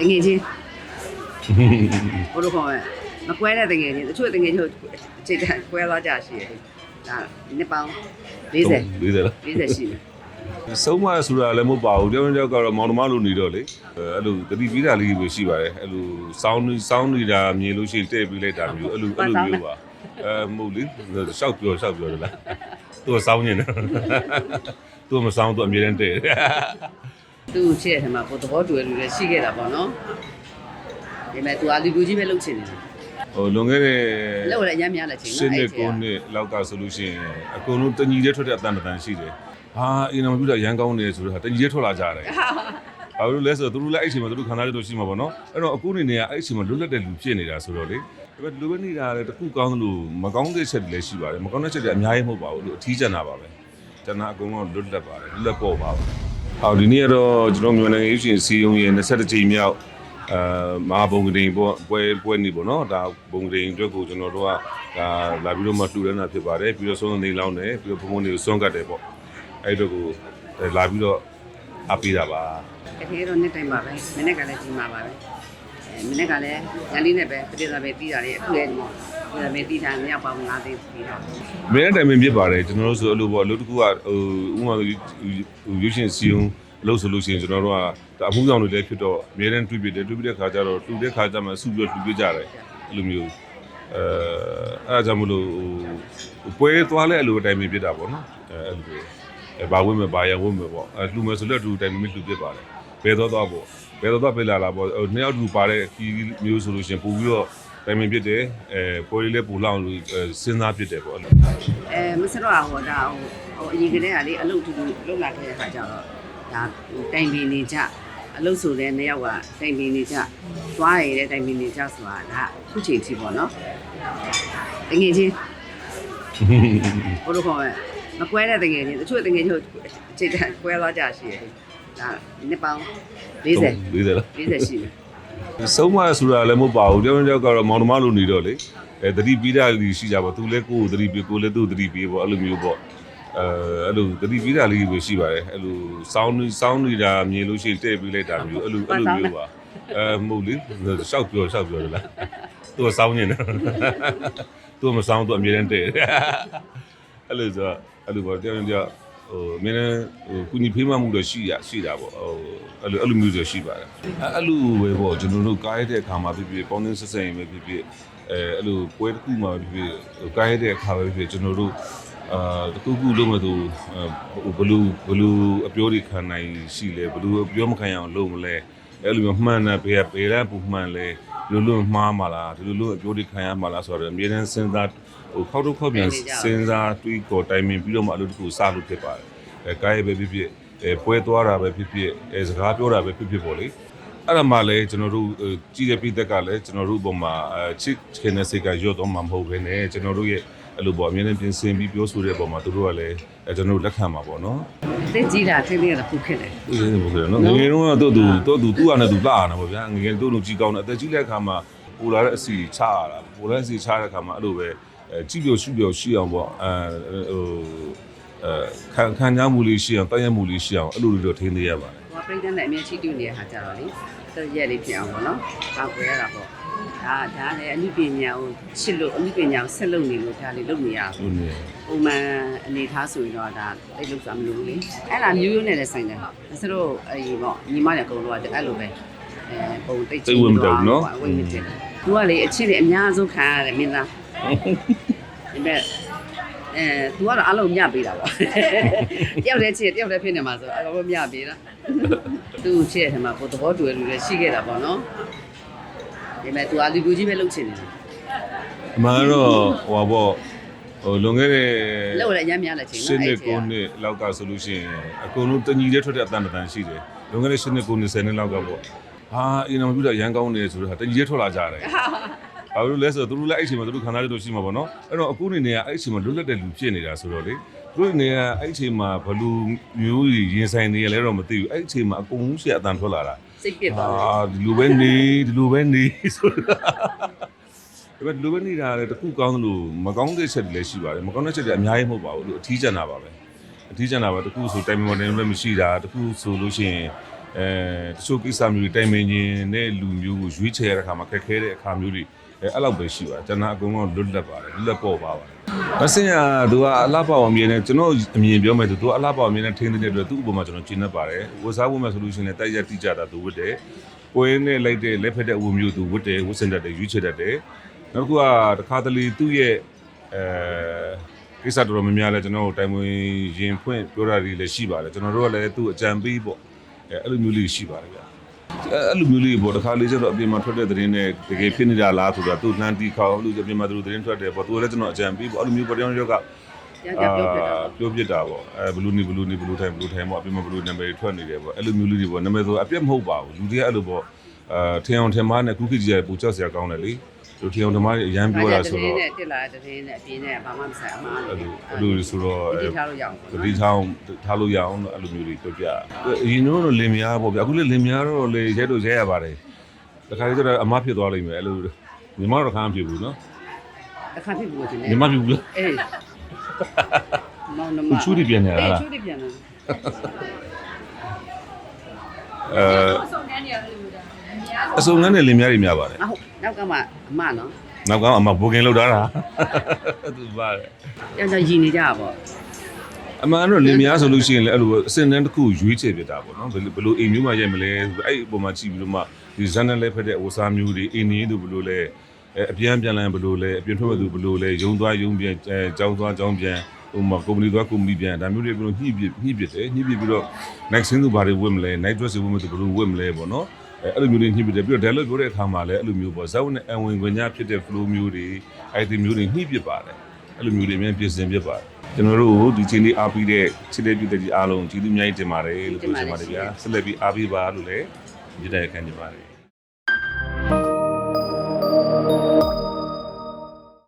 တငယ်ချင်းဘယ်လိုခေါ်လဲမကွဲတဲ့တငယ်ချင်းတချို့တငယ်ချင်းအခြေတကွဲသွားကြရှိတယ်ဒါနှစ်ပေါင်း40 40လား40ရှိတယ်ဆုံးမဆိုတာလည်းမဟုတ်ပါဘူးတယောက်တစ်ယောက်ကတော့မောင်နှမလိုနေတော့လေအဲ့လိုတတိပြီးတာလေးပဲရှိပါတယ်အဲ့လိုစောင်းစောင်းနေတာမြင်လို့ရှိရင်တဲ့ပြီးလိုက်တာမျိုးအဲ့လိုအဲ့လိုမျိုးပါအဲမဟုတ်လေရှောက်ပြောရှောက်ပြောတယ်လားသူကစောင်းနေတယ်သူကမစောင်းသူအမြဲတမ်းတဲ့ သူ့ချစ်တဲ့ထမှာပိုသဘောတူရလူလည်းရှိခဲ့တာပေါ့နော်ဒီမဲ့ तू အာလူလူကြီးပဲလှုပ်ချင်တယ်ဟိုလွန်ခဲ့တဲ့လှုပ်လည်းအများများလက်ချင်ရှင်းနေကိုနှစ်လောက်ကဆိုလို့ရှိရင်အကုန်လုံးတညီလေးထွက်တဲ့အတန်တန်ရှိတယ်ဟာအင်းနမပြတာရန်ကောင်းနေဆိုတော့တညီလေးထွက်လာကြတယ်ဘာလို့လဲဆိုတော့သူတို့လည်းအဲ့အချိန်မှာသူတို့ခံစားရလို့ရှိမှာပေါ့နော်အဲ့တော့အခုနေနေကအဲ့အချိန်မှာလွတ်လပ်တဲ့လူဖြစ်နေတာဆိုတော့လေဒါပေမဲ့လူပဲနေတာလည်းတစ်ခုကောင်းသလိုမကောင်းတဲ့ချက်တွေလည်းရှိပါတယ်မကောင်းတဲ့ချက်တွေအများကြီးမဟုတ်ပါဘူးလို့အထီးကျန်တာပါပဲကျန်တာအကုန်လုံးလွတ်လပ်ပါတယ်လွတ်လပ်ပေါ်ပါဘူး ဟောဒီနေ့ကတော့ကျွန်တော်မြန်မာနိုင်ငံရေးရှင်စီယုံရဲ့20ကြိမ်မြောက်အာမဟာဘုံကတိန်ပေါ့ပွဲပွဲနေပေါ့နော်ဒါဘုံကတိန်အတွက်ကိုကျွန်တော်တို့ကဒါလာပြီးတော့မှလှူဒန်းတာဖြစ်ပါတယ်ပြီးတော့ဆုံးနေလောင်းတယ်ပြီးတော့ဘုံဘုံတွေကိုစွန့်ကတ်တယ်ပေါ့အဲ့တော့ကိုလာပြီးတော့အပ်ပေးတာပါတကယ်တော့နေ့တိုင်းပါပဲမနေ့ကလည်းကြီးမှာပါပဲအဲမနေ့ကလည်းညာလေးနဲ့ပဲပြည်သာပဲပြီးတာလေအခုလည်း ဒီပြည်သာပဲပြီးတာမြောက်ပေါင်း9သိန်းပြီးတာမင်းတိုင်ပင်ဖြစ်ပါတယ်ကျွန်တော်တို့ဆိုအဲ့လိုပေါ့အလုပ်တစ်ခုကဟိုဥမာဟိုရွှေရှင်စီယုံအလုပ်ဆိုလို့ရှိရင်ကျွန်တော်တို့ကဒါအမှုဆောင်တွေလည်းဖြစ်တော့အများတန်းတွေ့ပြတယ်တွေ့ပြတဲ့ခါကျတော့တူတဲ့ခါကျမှစုပြီးတော့တူပြကြတယ်အဲ့လိုမျိုးအဲအဲ့ဒါကြောင့်မလို့ဟိုပွဲသွားလဲအဲ့လိုတိုင်ပင်ဖြစ်တာပေါ့နော်အဲအဲ့လိုအဲဘာဝင်မဲ့ဘာရဝင်မဲ့ပေါ့အဲလူမယ်ဆိုလည်းအတူတိုင်ပင်ပြီးလူပြပါတယ်ဘယ်တော့တော့ပေါ့ဘယ်တော့တော့ပြလာလာပေါ့ဟိုနှစ်ယောက်တူပါတဲ့ခီးမျိုးဆိုလို့ရှိရင်ပို့ပြီးတော့ တိုင်ပင်ဖြစ်တယ်အဲပွဲလေးလည်းပူလောင်လို့စဉ်းစားဖြစ်တယ်ပေါ့အဲ့လိုအဲမစတော့ဟိုဒါဟိုဟိုအရင်ကတည်းကလေအလုပ်တူတူလုပ်လာခဲ့တဲ့ခါကျတော့ဒါတိုင်ပင်နေကြအလုပ်ဆိုတဲ့နှစ်ယောက်ကတိုင်ပင်နေကြသွားရတဲ့တိုင်ပင်နေကြဆိုတာဒါခုချိန်ထိပေါ့နော်တငယ်ချင်းဘယ်လိုခေါ်လဲမကွဲတဲ့တငယ်ချင်းတချို့တငယ်ချင်းအခြေတကွဲသွားကြရှိတယ်ဒါနှစ်ပေါင်း40 40လား40ရှိတယ် ဆုံးမဆိုတာလည်းမဟုတ်ပါဘူးတယောက်တစ်ယောက်ကတော့မောင်နှမလိုနေတော့လေအဲတတိပြီးတာလေးရှိကြပါသူလည်းကိုယ်ကိုတတိပြီးကိုယ်လည်းသူ့တတိပြီးပေါ့အဲ့လိုမျိုးပေါ့အဲအဲ့လိုတတိပြီးတာလေးပဲရှိပါတယ်အဲ့လိုစောင်းစောင်းနေတာမြင်လို့ရှိရင်တဲ့ပြီးလိုက်တာမျိုးအဲ့လိုအဲ့လိုမျိုးပါအဲမဟုတ်လေရှောက်ပြောရှောက်ပြောတယ်လားသူကစောင်းနေတယ်သူကမစောင်းသူအမြဲတမ်းတဲ့အဲ့လိုဆိုအဲ့လိုပေါ့တယောက်တစ်ယောက် ဟိုမင်းလည်းဟိုကုညီဖေးမမှုတော့ရှိရရှိတာပေါ့ဟိုအဲ့လိုအဲ့လိုမျိုးဆိုရှိပါတယ်အဲ့အဲ့လိုပဲပေါ့ကျွန်တော်တို့ကားရတဲ့အခါမှာဖြစ်ဖြစ်ပေါင်းသင်းဆက်ဆံရင်ပဲဖြစ်ဖြစ်အဲအဲ့လိုပွဲတစ်ခုမှာဖြစ်ဖြစ်ဟိုကားရတဲ့အခါပဲဖြစ်ဖြစ်ကျွန်တော်တို့အာတခုခုလုံးမဲ့သူဘလူဘလူအပြောတွေခံနိုင်ရှိလဲဘလူအပြောမခံရအောင်လုပ်မလဲအဲ့လိုမျိုးမှန်တယ်ဘယ်ဘယ်တန်းပူမှန်လဲ လူလူမှားမှာလားဒီလိုလိုအပြောတွေခံရမှာလားဆိုတော့အမြဲတမ်းစဉ်းစားဟိုခောက်တော့ခောက်ပြန်စဉ်းစားတွေးခေါ်တိုင်ပင်ပြီးတော့မှအလုပ်တစ်ခုစလို့ဖြစ်ပါတယ်အဲကားရပဲဖြစ်ဖြစ်အဲပွဲသွားတာပဲဖြစ်ဖြစ်အဲစကားပြောတာပဲဖြစ်ဖြစ်ပေါ့လေအဲ့ဒါမှလည်းကျွန်တော်တို့ကြည်တဲ့ပြည်သက်ကလည်းကျွန်တော်တို့ဘုံမှာအဲချစ်ခင်တဲ့စိတ်ကရော့တော့မှာမဟုတ်ဘဲနဲ့ကျွန်တော်တို့ရဲ့ အဲ့လိုပေါ့အမြဲတမ်းပြင်ဆင်ပြီးပြောဆိုတဲ့ပုံမှာသူတို့ကလည်းအဲကျွန်တော်တို့လက်ခံမှာပေါ့နော်သိကြည့်တာသိသိတာခုဖြစ်တယ်ဦးစင်းဘုရားနော်ငယ်ငယ်တုန်းကတော့သူတို့သူသူ့ဟာနဲ့သူလာတာပေါ့ဗျာငယ်ငယ်တို့လူကြီးကောင်းတယ်အသက်ကြီးတဲ့အခါမှာပူလာတဲ့အစီချရတာပူလာတဲ့အစီချတဲ့အခါမှာအဲ့လိုပဲအဲကြည့်ပြောရှုပြောရှိအောင်ပေါ့အဲဟိုအဲခံခံကြမှုလေးရှိအောင်တိုင်ရမှုလေးရှိအောင်အဲ့လိုလိုတော့ထိန်းသိရပါတယ်ဟိုပြိတ္တနဲ့အမြဲချိတူနေတဲ့ဟာကြတော့လေသူ ရက်လေးဖြစ်အောင်ပေါ့နော်ကောက်ွယ်ရတာပေါ့ဒါဒါလည်းအမှုပညာကိုချစ်လို့အမှုပညာကိုဆက်လုပ်နေလို့ဒါလေးလုပ်နေရအောင်ဟုတ်နေပုံမှန်အနေထားဆိုရင်တော့ဒါတိတ်လို့ဆိုတာမလို့လေအဲ့ဒါမျိုးရိုးနဲ့လည်းဆိုင်တယ်ဆိုတော့အဲဒီပေါ့ညီမတွေအကုန်လုံးကအဲ့လိုပဲအဲပုံတိတ်ဝင်မတက်သူကလေအချစ်တွေအများဆုံးခံရတယ်မင်းသားဒီမဲ့အဲ तू ကတော့အလုံးမြပေးတာပေါ့တယောက်တည်းချစ်တယောက်တည်းဖြစ်နေမှာဆိုအကုန်မြပေးတာ သူ့ချစ်တဲ့ထမှာပိုသဘောတူရလူလည်းရှိခဲ့တာပေါ့နော်ဒီမဲ့ तू အလူလူကြီးပဲလှုပ်ချင်တယ်အမှန်တော့ဟိုပါပေါ့ဟိုလွန်ခဲ့တဲ့လှုပ်လည်းအများများလည်းချင်ရှင်းနှစ်ကိုနှစ်လောက်ကဆိုလို့ရှိရင်အကုန်လုံးတညီလေးထွက်တဲ့အတန်တန်ရှိတယ်လွန်ခဲ့တဲ့ရှင်းနှစ်ကိုနှစ်ဆယ်နှစ်လောက်ကပေါ့ဟာအင်းနမပြတာရန်ကောင်းနေဆိုတော့တညီလေးထွက်လာကြတယ်ဘာလို့လဲဆိုတော့သူတို့လည်းအဲ့အချိန်မှာသူတို့ခံစားရလို့ရှိမှာပေါ့နော်အဲ့တော့အခုနေနေကအဲ့အချိန်မှာလွတ်လပ်တဲ့လူဖြစ်နေတာဆိုတော့လေ သူတို့နေကအဲ့အချိန်မှာဘလူမျိုးကြီးရင်ဆိုင်နေရလဲတော့မသိဘူးအဲ့အချိန်မှာအကုန်လုံးရှေ့အတန်ထွက်လာတာစိတ်ပြစ်သွားတယ်အာဒီလိုပဲနေဒီလိုပဲနေဆိုတော့ဒါပေမဲ့ဒီလိုပဲနေတာလည်းတခုကောင်းသလိုမကောင်းတဲ့ချက်တွေလည်းရှိပါတယ်မကောင်းတဲ့ချက်တွေအများကြီးမဟုတ်ပါဘူးလို့အထီးကျန်တာပါပဲအထီးကျန်တာပါတခုဆိုတိုင်မင်မော်တယ်လည်းမရှိတာတခုဆိုလို့ရှိရင်အဲတချို့ကိစ္စမျိုးတွေတိုင်ပင်ခြင်းနဲ့လူမျိုးကိုရွေးချယ်ရတဲ့အခါမှာခက်ခဲတဲ့အခါမျိုးတွေ အဲအဲ့လောက်ပဲရှိပါတယ်ကျွန်တော်အကုန်လုံးလွတ်လပ်ပါတယ်လွတ်လပ်ပေါ်ပါပါတယ်မစင်ကသူကအလားပါအောင်မြင်နေကျွန်တော်အမြင်ပြောမယ်ဆိုသူကအလားပါအောင်မြင်နေထင်းတဲ့အတွက်သူ့အပေါ်မှာကျွန်တော်ကျင်းနေပါတယ်ဝတ်စားဖို့မဲ့ဆိုလို့ရှိရင်တိုက်ရက်တိကျတာသူဝတ်တယ်ပွဲနဲ့လိုက်တဲ့လက်ဖက်တဲ့အဝမျိုးသူဝတ်တယ်ဝတ်စင်တတ်တယ်ရွေးချယ်တတ်တယ်နောက်တစ်ခုကတခါတလေသူ့ရဲ့အဲကိစ္စတော်တော်များများလဲကျွန်တော်တို့တိုင်ဝင်ရင်ဖွင့်ပြောတာတွေလည်းရှိပါတယ်ကျွန်တော်တို့ကလည်းသူ့အကြံပေးပေါ့အဲအဲ့လိုမျိုးလေးရှိပါတယ်ဗျာ အဲ့လိုမျိုးလေးပေါ့တစ်ခါလေးကျတော့အပြင်မှာထွက်တဲ့သတင်းနဲ့တကယ်ဖြစ်နေတာလားဆိုတာသူလှမ်းတီးခေါအောင်လို့အပြင်မှာသူတို့သတင်းထွက်တယ်ပေါ့သူလည်းကျွန်တော်အကြံပေးပေါ့အဲ့လိုမျိုးပေါ့တယောက်ယောက်ကပြန်ကြပြောပြတာပြောပြတာပေါ့အဲဘလူးနေဘလူးနေဘလူးထိုင်ဘလူးထိုင်ပေါ့အပြင်မှာဘလူးနာမည်ထွက်နေတယ်ပေါ့အဲ့လိုမျိုးလေးတွေပေါ့နာမည်ဆိုအပြတ်မဟုတ်ပါဘူးလူတွေကအဲ့လိုပေါ့အာထင်အောင်ထင်မှားနဲ့ခုခေတ်ကြီးကပူချောက်စရာကောင်းတယ်လေ လူထင်အောင်ထင်မှားအရန်ပြောတာဆိုတော့နဲ့တက်လာတဲ့တင်းနဲ့အပြင်းနဲ့ဘာမှမဆိုင်အမှားအဲ့လိုအဲ့လိုဆိုတော့ဒီထားလို့ရအောင်သတိထားအောင်ထားလို့ရအောင်လို့အဲ့လိုမျိုးတွေပြောပြအရင်တော့လင်မယားပေါ့ဗျအခုလည်းလင်မယားတော့လေရဲတော့ရဲရပါတယ်တခါလေးကျတော့အမဖြစ်သွားလိမ့်မယ်အဲ့လိုညီမတော့ခါမဖြစ်ဘူးနော်တစ်ခါဖြစ်ဘူးတင်ညီမဖြစ်ဘူးလားအေးမောင်နှမသူချူတွေပြန်နေတာလားချူတွေပြန်နေအဲ အစုံငန်းနဲ့လင်မယားတွေများပါတယ်အဟုတ်နောက်ကမှအမနော်နောက်ကောင်အမဘိုကင်လောက်ထားတာသူပါတယ်ပြန်ကြရည်နေကြပါပေါ့အမှန်တော့လင်မယားဆိုလို့ရှိရင်လည်းအဲ့လိုအစင်တန်းတစ်ခုရွေးချယ်ပြတာပေါ့နော်ဘယ်လိုဘယ်လိုအိမ်မျိုးမှရိုက်မလဲအဲ့ဒီအပေါ်မှာကြည့်ပြီးတော့မှဒီဇန်နယ်လဲဖက်တဲ့အဝစားမျိုးတွေအိမ်နေသူဘယ်လိုလဲအဲအပြန်ပြန်လန်ဘယ်လိုလဲအပြင်ထွက်မဲ့သူဘယ်လိုလဲယုံသွားယုံပြန်အဲကြောင်းသွားကြောင်းပြန်ဟိုမှာကုမ္ပဏီသွားကုမ္ပဏီပြန်ဒါမျိုးတွေကိုညှိပြညှိပြတယ်ညှိပြပြီးတော့ next ဆင်းသူဘာတွေဝတ်မလဲ night dress တွေဝတ်မလဲဘယ်လိုဝတ်မလဲပေါ့နော် အဲအဲ့လိုမျိုးတွေညှိပြတယ်ပြီးတော့ dialogue ပြောတဲ့အခါမှာလည်းအဲ့လိုမျိုးပေါ့ဇက်ဝင်နဲ့အဝင်ခွင့်ညဖြစ်တဲ့ flow မျိုးတွေ item မျိုးတွေညှိပြပါတယ်အဲ့လိုမျိုးတွေအများပြင်ဆင်ပြပါတယ်ကျွန်တော်တို့ဒီချိန်လေးအားပြီးတဲ့ချစ်တဲ့ပြည်သက်ကြီးအားလုံးကျေးဇူးအများကြီးတင်ပါတယ်လို့ပြောချင်ပါတယ်ဗျာဆက်လက်ပြီးအားပေးပါလို့လည်းမြစ်တဲ့ခံချင်ပါတယ်